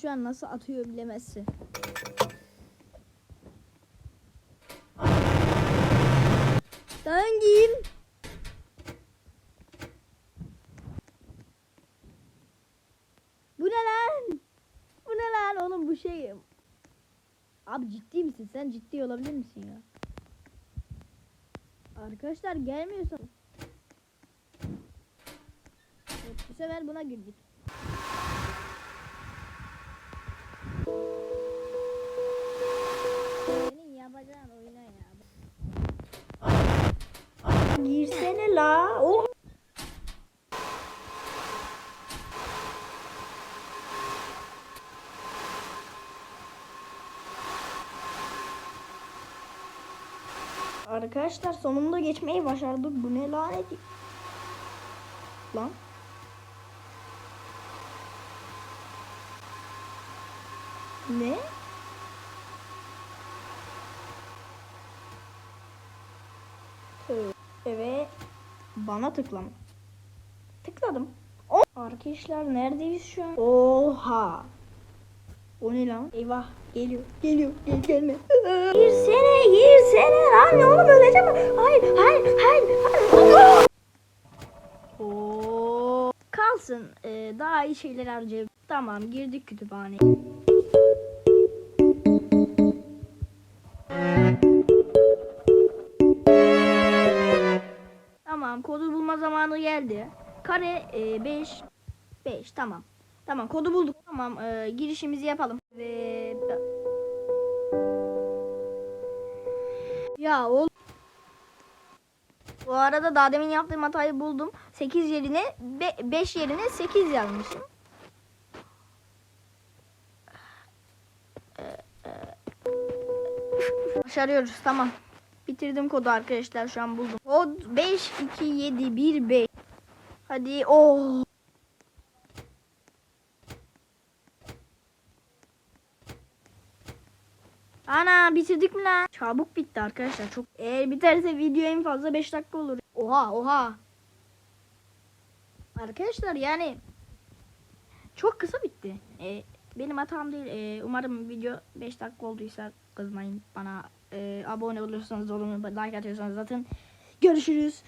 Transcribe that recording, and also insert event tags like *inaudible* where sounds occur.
şu an nasıl atıyor bilemezsin. Dangin. Bu ne lan? Bu ne lan oğlum bu şey. Abi ciddi misin? Sen ciddi olabilir misin ya? Arkadaşlar gelmiyorsan. Evet, bu sefer buna girdik. Senin yapacağın. Girsene la. Oh. Arkadaşlar sonunda geçmeyi başardık. Bu ne lanet? Lan. Ne? Ve bana tıklama. Tıkladım. O Arkadaşlar neredeyiz şu an? Oha. O ne lan? Eyvah geliyor geliyor gel gelme. *laughs* girsene girsene lan ne oğlum öleceğim. Hayır hayır hayır. hayır. Oo. Kalsın ee, daha iyi şeyler harcayabilir. Tamam girdik kütüphaneye. Tamam kodu bulma zamanı geldi. Kare 5 5 tamam. Tamam kodu bulduk. Tamam e, girişimizi yapalım. Ve Ya oğlum. Bu arada daha demin yaptığım hatayı buldum. 8 yerine 5 yerine 8 yazmışım. Başarıyoruz tamam. Bitirdim kodu arkadaşlar şu an buldum. Kod 5 2 7 1 5. Hadi oh. Ana bitirdik mi lan? Çabuk bitti arkadaşlar. Çok eğer biterse video en fazla 5 dakika olur. Oha oha. Arkadaşlar yani çok kısa bitti. Ee, benim hatam değil. Ee, umarım video 5 dakika olduysa kızmayın bana. Ee, abone olursanız olun, like atıyorsanız zaten. Görüşürüz.